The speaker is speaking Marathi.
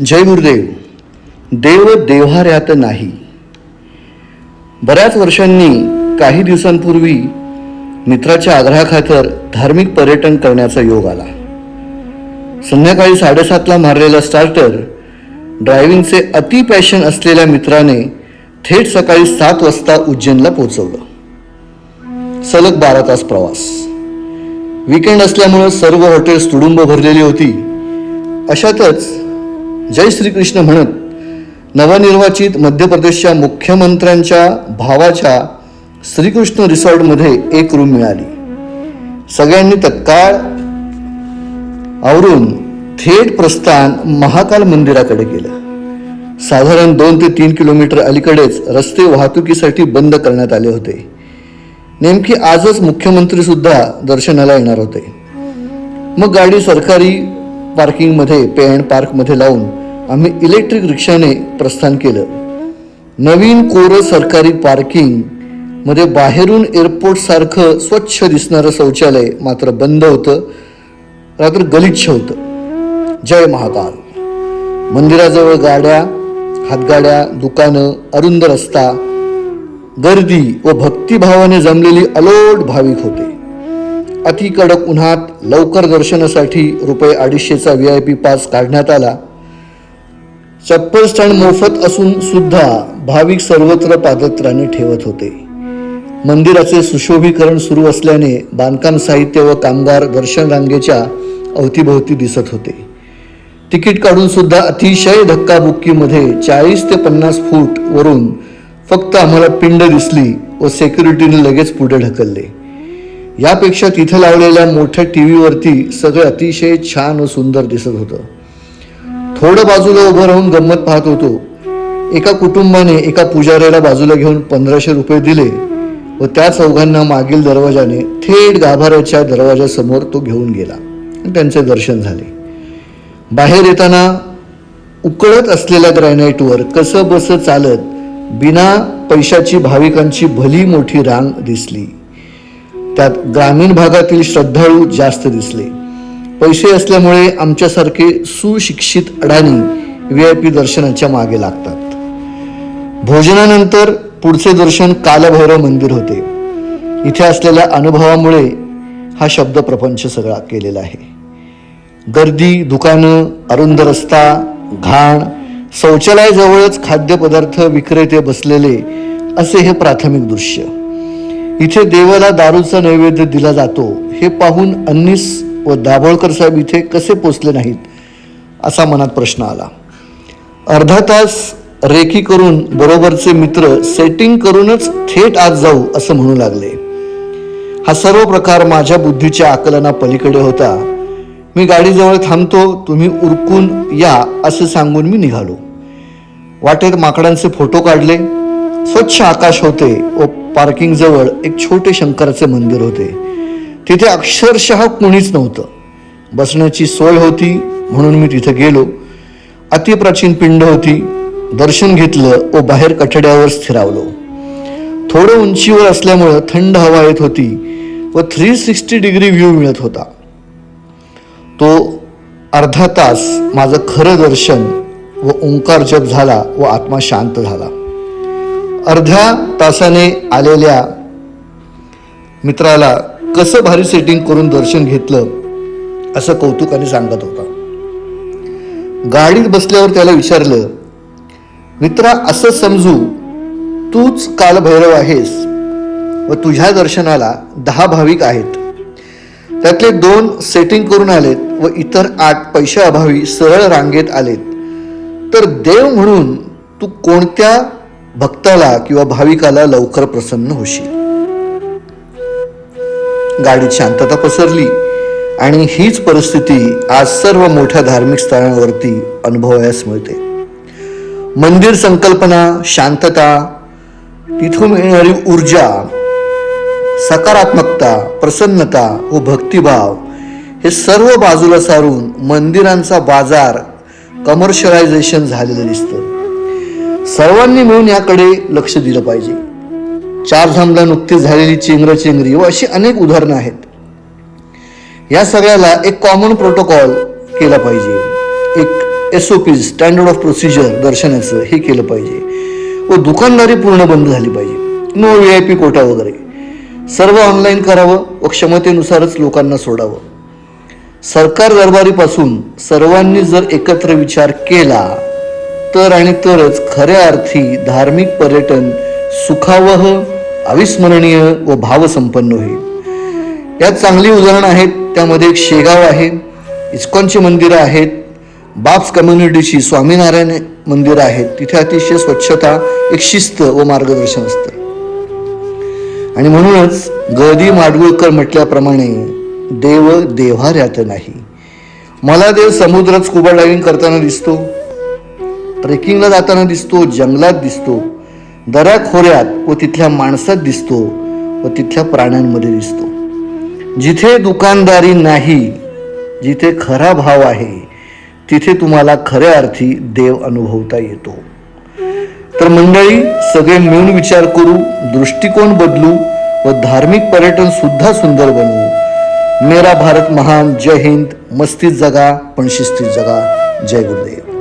जय गुरुदेव. देव देव्हाऱ्यात नाही. बऱ्याच वर्षांनी काही दिवसांपूर्वी मित्राच्या आग्रहाखातर धार्मिक पर्यटन करण्याचा योग आला. संध्याकाळी साडेसातला मारलेला स्टार्टर ड्रायव्हिंगचे अति पॅशन असलेल्या मित्राने थेट सकाळी सात वाजता उज्जैनला पोहोचवलं. सलग बारा तास प्रवास. वीकेंड असल्यामुळं सर्व हॉटेल्स तुडुंब भरलेली होती. अशातच जय श्रीकृष्ण म्हणत नवनिर्वाचित मध्य प्रदेशच्या मुख्यमंत्र्यांच्या भावाच्या श्रीकृष्ण रिसॉर्टमध्ये एक रूम मिळाली. सगळ्यांनी तत्काळ आवरून थेट प्रस्थान महाकाल मंदिराकडे केलं. साधारण दोन ते तीन किलोमीटर अलीकडेच रस्ते वाहतुकीसाठी बंद करण्यात आले होते. नेमकी आजच मुख्यमंत्री सुद्धा दर्शनाला येणार होते. मग गाडी सरकारी पार्किंगमध्ये पे अँड पार्कमध्ये लावून आम्ही इलेक्ट्रिक रिक्षाने प्रस्थान केलं. नवीन कोरं सरकारी पार्किंगमध्ये बाहेरून एअरपोर्टसारखं स्वच्छ दिसणारं शौचालय मात्र बंद होतं. रात्र गलिच्छ होतं. जय महाकाल. मंदिराजवळ गाड्या हातगाड्या दुकानं अरुंद रस्ता गर्दी व भक्तिभावाने जमलेली अलोट भाविक होते. अति कडक उन्हात लवकर दर्शनासाठी रुपये अडीचशेचा व्ही आय पी पास काढण्यात आला. चप्पल स्टँड मोफत असून सुद्धा भाविक सर्वत्र पादत्राणे ठेवत होते. मंदिराचे सुशोभीकरण सुरू असल्याने बांधकाम साहित्य व कामगार दर्शन रांगेच्या अवतीभोवती दिसत होते. तिकीट काढून सुद्धा अतिशय धक्काबुक्कीमध्ये चाळीस ते पन्नास फूट वरून फक्त आम्हाला पिंड दिसली व सेक्युरिटीने लगेच पुढे ढकलले. यापेक्षा तिथं लावलेल्या मोठ्या टी व्हीवरती सगळं अतिशय छान व सुंदर दिसत होतं. थोडं बाजूला उभं राहून गंमत पाहत होतो. एका कुटुंबाने एका पुजाऱ्याला बाजूला घेऊन पंधराशे रुपये दिले व त्या चौघांना मागील दरवाजाने थेट गाभाऱ्याच्या दरवाजासमोर तो घेऊन गेला. त्यांचे दर्शन झाले. बाहेर येताना उकळत असलेल्या ग्रॅनाईटवर कसं बसं चालत बिना पैशाची भाविकांची भली मोठी रांग दिसली. त्यात ग्रामीण भागातील श्रद्धाळू जास्त दिसले. पैसे असल्यामुळे आमच्यासारखे सुशिक्षित अडाणी व्ही आय पी दर्शनाच्या मागे लागतात. भोजनानंतर पुढचे दर्शन कालभैरव मंदिर होते. इथे असलेल्या अनुभवामुळे हा शब्द प्रपंच सगळा केलेला आहे. गर्दी दुकानं अरुंद रस्ता घाण शौचालयाजवळच खाद्यपदार्थ विक्रेते बसलेले असे हे प्राथमिक दृश्य. इथे देवाला दारूचा नैवेद्य दिला जातो हे पाहून अन्नीस व दाभोळकर साहेब इथे कसे पोचले नाहीत असा मनात प्रश्न आला. अर्धा तास रेखी करून बरोबरचे मित्र सेटिंग करूनच थेट आत जाऊ असं म्हणू लागले. हा सर्व प्रकार माझ्या बुद्धीच्या आकलना पलीकडे होता. मी गाडीजवळ थांबतो तुम्ही उरकून या असं सांगून मी निघालो. वाटेत माकडांचे फोटो काढले. स्वच्छ आकाश होते व पार्किंग जवळ एक छोटे शंकराचे मंदिर होते. तिथे अक्षरशः कुणीच नव्हतं. बसण्याची सोय होती म्हणून मी तिथे गेलो. अतिप्राचीन पिंड होती. दर्शन घेतलं व बाहेर कठड्यावर स्थिरावलो. थोडं उंचीवर असल्यामुळं थंड हवा येत होती व थ्री सिक्स्टी डिग्री व्ह्यू मिळत होता. तो अर्धा तास माझं खरं दर्शन व ओंकार जप झाला व आत्मा शांत झाला. अर्ध्या तासाने आलेल्या मित्राला कसं भारी सेटिंग करून दर्शन घेतलं असं कौतुकाने सांगत होता. गाडीत बसल्यावर त्याला विचारलं मित्रा असं समजू तूच कालभैरव आहेस व तुझ्या दर्शनाला दहा भाविक आहेत. त्यातले दोन सेटिंग करून आलेत व इतर आठ पैशाअभावी सरळ रांगेत आलेत. तर देव म्हणून तू कोणत्या भक्ताला किंवा भाविकाला लवकर प्रसन्न होशील? गाडीत शांतता पसरली. आणि हीच परिस्थिती आज सर्व मोठ्या धार्मिक स्थळांवरती अनुभवायला मिळते. मंदिर संकल्पना शांतता तिथून मिळणारी ऊर्जा सकारात्मकता प्रसन्नता व भक्तिभाव हे सर्व बाजूला सारून मंदिरांचा बाजार कमर्शियलायझेशन झालेलं दिसतं. सर्वांनी मिळून याकडे लक्ष दिलं पाहिजे. चारधामला नुकतीच झालेली चेंगरचेंगरी व हो, अशी अनेक उदाहरणं आहेत. या सगळ्याला एक कॉमन प्रोटोकॉल केला पाहिजे. एक S O P standard of procedure दर्शनाचं हे केलं पाहिजे. व दुकानदारी पूर्ण बंद झाली पाहिजे. No V I P quota वगैरे. सर्व ऑनलाईन करावं व क्षमतेनुसारच लोकांना सोडावं. सरकार दरबारीपासून सर्वांनी जर एकत्र विचार केला तर आणि तरच खऱ्या अर्थी धार्मिक पर्यटन सुखावह अविस्मरणीय व भावसंपन्न होईल. यात चांगली उदाहरणं आहेत त्यामध्ये एक शेगाव आहे इस्कॉनची मंदिरं आहेत बाप्स कम्युनिटीची स्वामीनारायण मंदिरं आहेत. तिथे अतिशय स्वच्छता एक शिस्त व मार्गदर्शन असतं. आणि म्हणूनच गदी माडगुळकर म्हटल्याप्रमाणे देव देव्हाऱ्यात नाही. मला देव समुद्रात स्कुबा डायव्हिंग करताना दिसतो ट्रेकिंगला जाताना दिसतो जंगलात दिसतो दऱ्या खोऱ्यात व तिथल्या माणसात दिसतो व तिथल्या प्राण्यांमध्ये दिसतो. जिथे दुकानदारी नाही जिथे खरा भाव आहे तिथे तुम्हाला खऱ्या अर्थी देव अनुभवता येतो. तर मंडळी सगळे मिळून विचार करू दृष्टिकोन बदलू व धार्मिक पर्यटन सुद्धा सुंदर बनवू मेरा भारत महान. जय हिंद. मस्तीत जगा पण शिस्तीत जगा. जय गुरुदेव.